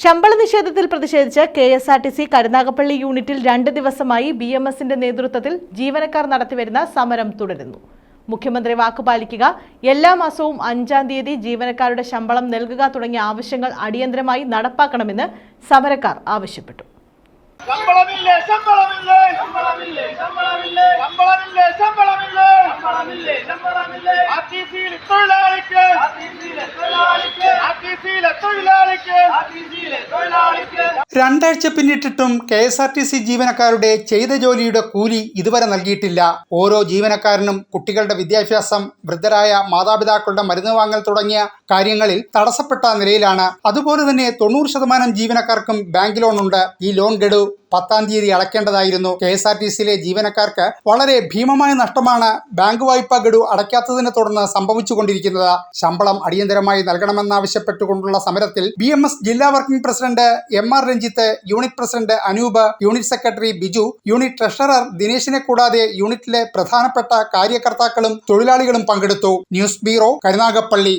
ശമ്പള നിഷേധത്തിൽ പ്രതിഷേധിച്ച് K S R T C Karunagappally യൂണിറ്റിൽ രണ്ട് ദിവസമായി ബി എം എസിന്റെ നേതൃത്വത്തിൽ ജീവനക്കാർ നടത്തിവരുന്ന സമരം തുടരുന്നു. മുഖ്യമന്ത്രി വാക്കുപാലിക്കുക എല്ലാ മാസവും അഞ്ചാം തീയതി ജീവനക്കാരുടെ ശമ്പളം നൽകുക തുടങ്ങിയ ആവശ്യങ്ങൾ അടിയന്തരമായി നടപ്പാക്കണമെന്ന് സമരക്കാർ ആവശ്യപ്പെട്ടു. ശമ്പളമില്ലേ രണ്ടാഴ്ച പിന്നിട്ടിട്ടും K S R T C ജീവനക്കാരുടെ ചെയ്ത ജോലിയുടെ കൂലി ഇതുവരെ നൽകിയിട്ടില്ല. ഓരോ ജീവനക്കാരനും കുട്ടികളുടെ വിദ്യാഭ്യാസം വൃദ്ധരായ മാതാപിതാക്കളുടെ മരുന്ന് വാങ്ങൽ തുടങ്ങിയ കാര്യങ്ങളിൽ തടസ്സപ്പെട്ട നിലയിലാണ്. അതുപോലെ തന്നെ തൊണ്ണൂറ് ശതമാനം ജീവനക്കാർക്കും ബാങ്ക് ലോൺ ഉണ്ട് ഈ ലോൺ ഗഡു. പത്താം തീയതി അടയ്ക്കേണ്ടതായിരുന്നു. കെ എസ് ആർ ടി സിയിലെ ജീവനക്കാർക്ക് വളരെ ഭീമമായ നഷ്ടമാണ് ബാങ്ക് വായ്പാ ഗഡു അടയ്ക്കാത്തതിനെ തുടർന്ന് സംഭവിച്ചുകൊണ്ടിരിക്കുന്നത്. ശമ്പളം അടിയന്തരമായി നൽകണമെന്നാവശ്യപ്പെട്ടുകൊണ്ടുള്ള സമരത്തിൽ ബി എം എസ് ജില്ലാ working president M R Ranjith unit president Anoop unit secretary Biju unit treasurer ദിനേശിനെ കൂടാതെ യൂണിറ്റിലെ പ്രധാനപ്പെട്ട കാര്യകർത്താക്കളും തൊഴിലാളികളും പങ്കെടുത്തു. News bureau Karunagappally.